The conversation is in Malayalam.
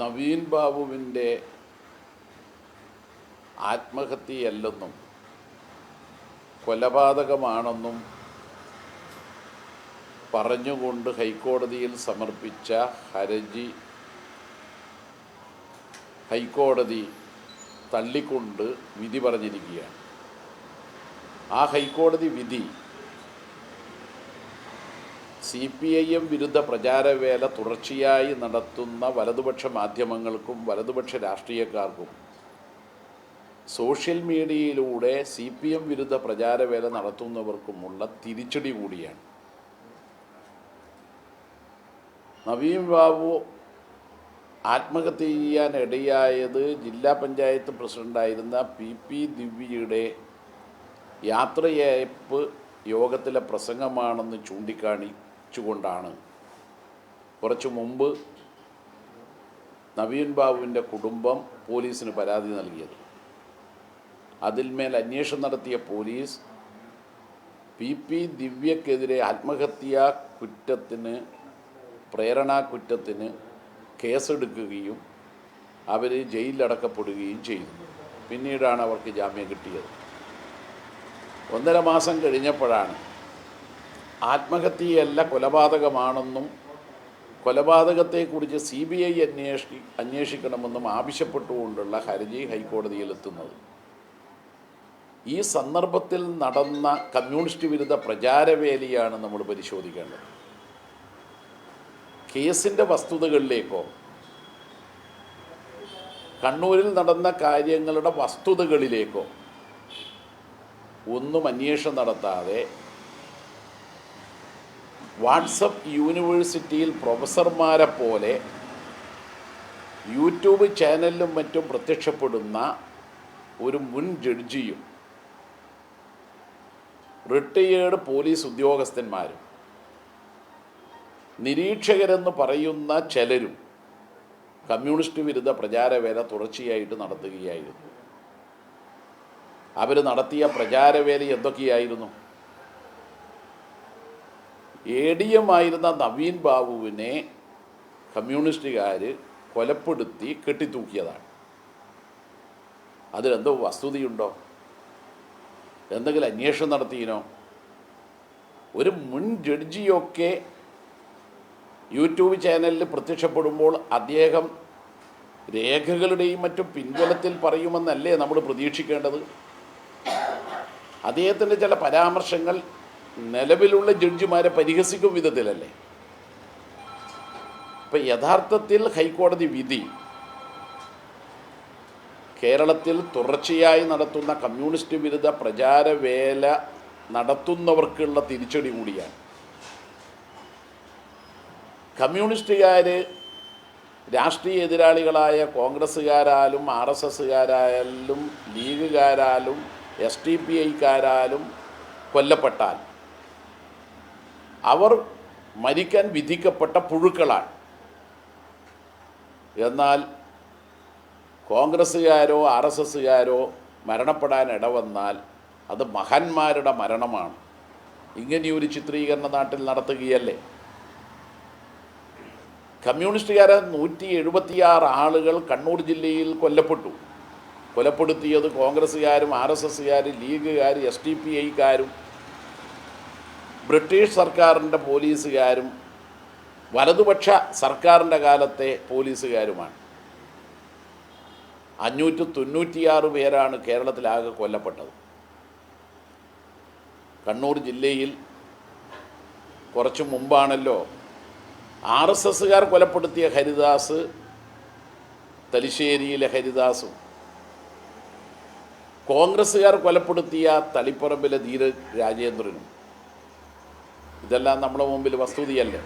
നവീൻ ബാബുവിന്റെ ആത്മഹത്യയല്ലെന്നും കൊലപാതകമാണെന്നും പറഞ്ഞുകൊണ്ട് ഹൈക്കോടതിയിൽ സമർപ്പിച്ച ഹരജി ഹൈക്കോടതി തള്ളിക്കൊണ്ട് വിധി പറഞ്ഞിരിക്കുകയാണ്. ആ ഹൈക്കോടതി വിധി സി പി ഐ എം വിരുദ്ധ പ്രചാരവേല തുടർച്ചയായി നടത്തുന്ന വലതുപക്ഷ മാധ്യമങ്ങൾക്കും വലതുപക്ഷ രാഷ്ട്രീയക്കാർക്കും സോഷ്യൽ മീഡിയയിലൂടെ സി പി എം വിരുദ്ധ പ്രചാരവേല നടത്തുന്നവർക്കുമുള്ള തിരിച്ചടി കൂടിയാണ്. നവീൻ ബാബു ആത്മഹത്യ ചെയ്യാൻ ഇടയായത് ജില്ലാ പഞ്ചായത്ത് പ്രസിഡന്റായിരുന്ന പി പി ദിവ്യയുടെ യാത്രയയപ്പ് യോഗത്തിലെ പ്രസംഗമാണെന്ന് ചൂണ്ടിക്കാണിച്ചുകൊണ്ടാണ് കുറച്ചു മുമ്പ് നവീൻ ബാബുവിന്റെ കുടുംബം പോലീസിന് പരാതി നൽകിയത്. അതിന്മേൽ അന്വേഷണം നടത്തിയ പോലീസ് പി പി ദിവ്യക്കെതിരെ ആത്മഹത്യാ കുറ്റത്തിന് പ്രേരണാ കുറ്റത്തിന് കേസെടുക്കുകയും അവർ ജയിലിലടക്കപ്പെടുകയും ചെയ്തു. പിന്നീടാണ് അവർക്ക് ജാമ്യം കിട്ടിയത്. ഒന്നര മാസം കഴിഞ്ഞപ്പോഴാണ് ആത്മഹത്യയല്ല കൊലപാതകമാണെന്നും കൊലപാതകത്തെക്കുറിച്ച് സി ബി ഐ അന്വേഷി അന്വേഷിക്കണമെന്നും ആവശ്യപ്പെട്ടുകൊണ്ടുള്ള ഹർജി ഹൈക്കോടതിയിൽ ഹൈക്കോടതിയിലെത്തുന്നത് ഈ സന്ദർഭത്തിൽ നടന്ന കമ്മ്യൂണിസ്റ്റ് വിരുദ്ധ പ്രചാരവേലിയാണ് നമ്മൾ പരിശോധിക്കേണ്ടത്. കേസിന്റെ വസ്തുതകളിലേക്കോ കണ്ണൂരിൽ നടന്ന കാര്യങ്ങളുടെ വസ്തുതകളിലേക്കോ ഒന്നും അന്വേഷണം നടത്താതെ വാട്സപ്പ് യൂണിവേഴ്സിറ്റിയിൽ പ്രൊഫസർമാരെ പോലെ യൂട്യൂബ് ചാനലിലും മറ്റും പ്രത്യക്ഷപ്പെടുന്ന ഒരു മുൻ ജഡ്ജിയും റിട്ടയേർഡ് പോലീസ് ഉദ്യോഗസ്ഥന്മാരും നിരീക്ഷകരെന്ന് പറയുന്ന ചിലരും കമ്മ്യൂണിസ്റ്റ് വിരുദ്ധ പ്രചാരവേല തുടർച്ചയായിട്ട് നടത്തുകയായിരുന്നു. അവർ നടത്തിയ പ്രചാരവേല എന്തൊക്കെയായിരുന്നു? എ ഡി എം ആയിരുന്ന നവീൻ ബാബുവിനെ കമ്മ്യൂണിസ്റ്റുകാർ കൊലപ്പെടുത്തി കെട്ടിത്തൂക്കിയതാണ്. അതിലെന്തോ വസ്തുതയുണ്ടോ? എന്തെങ്കിലും അന്വേഷണം നടത്തിയിനോ ഒരു മുൻ ജഡ്ജിയൊക്കെ യൂട്യൂബ് ചാനലിൽ പ്രത്യക്ഷപ്പെടുമ്പോൾ അദ്ദേഹം രേഖകളുടെയും മറ്റും പിൻബലത്തിൽ പറയുമെന്നല്ലേ നമ്മൾ പ്രതീക്ഷിക്കേണ്ടത്. അദ്ദേഹത്തിന്റെ ചില പരാമർശങ്ങൾ നിലവിലുള്ള ജഡ്ജിമാരെ പരിഹസിക്കും വിധത്തിലല്ലേ? ഇപ്പം യഥാർത്ഥത്തിൽ ഹൈക്കോടതി വിധി കേരളത്തിൽ തുടർച്ചയായി നടത്തുന്ന കമ്മ്യൂണിസ്റ്റ് വിരുദ്ധ പ്രചാരവേല നടത്തുന്നവർക്കുള്ള തിരിച്ചടി കൂടിയാണ്. കമ്മ്യൂണിസ്റ്റുകാർ രാഷ്ട്രീയ എതിരാളികളായ കോൺഗ്രസ്സുകാരാലും ആർ എസ് എസ്സുകാരായാലും ലീഗുകാരാലും എസ് ടി പി ഐക്കാരാലും കൊല്ലപ്പെട്ടാൽ അവർ മരിക്കാൻ വിധിക്കപ്പെട്ട പുഴുക്കളാണ്. എന്നാൽ കോൺഗ്രസ്സുകാരോ ആർ എസ് എസ്സുകാരോ മരണപ്പെടാൻ ഇടവന്നാൽ അത് മഹാന്മാരുടെ മരണമാണ്. ഇങ്ങനെയൊരു ചിത്രീകരണ നാട്ടിൽ നടത്തുകയല്ലേ? കമ്മ്യൂണിസ്റ്റുകാരെ നൂറ്റി എഴുപത്തിയാറ് ആളുകൾ കണ്ണൂർ ജില്ലയിൽ കൊല്ലപ്പെട്ടു. കൊലപ്പെടുത്തിയത് കോൺഗ്രസ്സുകാരും ആർ എസ് എസ്സുകാരും ലീഗുകാർ എസ് ടി പി ഐക്കാരും ബ്രിട്ടീഷ് സർക്കാരിന്റെ പോലീസുകാരും വലതുപക്ഷ സർക്കാരിന്റെ കാലത്തെ പോലീസുകാരുമാണ്. അഞ്ഞൂറ്റി തൊണ്ണൂറ്റിയാറ് പേരാണ് കേരളത്തിലാകെ കൊല്ലപ്പെട്ടത്. കണ്ണൂർ ജില്ലയിൽ കുറച്ച് മുമ്പാണല്ലോ ആർ എസ് എസ്സുകാർ കൊലപ്പെടുത്തിയ ഹരിദാസ് തലശ്ശേരിയിലെ ഹരിദാസും. കോൺഗ്രസ്സുകാർ കൊലപ്പെടുത്തിയ തളിപ്പറമ്പിലെ ധീര രാജേന്ദ്രനും ഇതെല്ലാം നമ്മുടെ മുമ്പിൽ വസ്തുതയല്ലേ?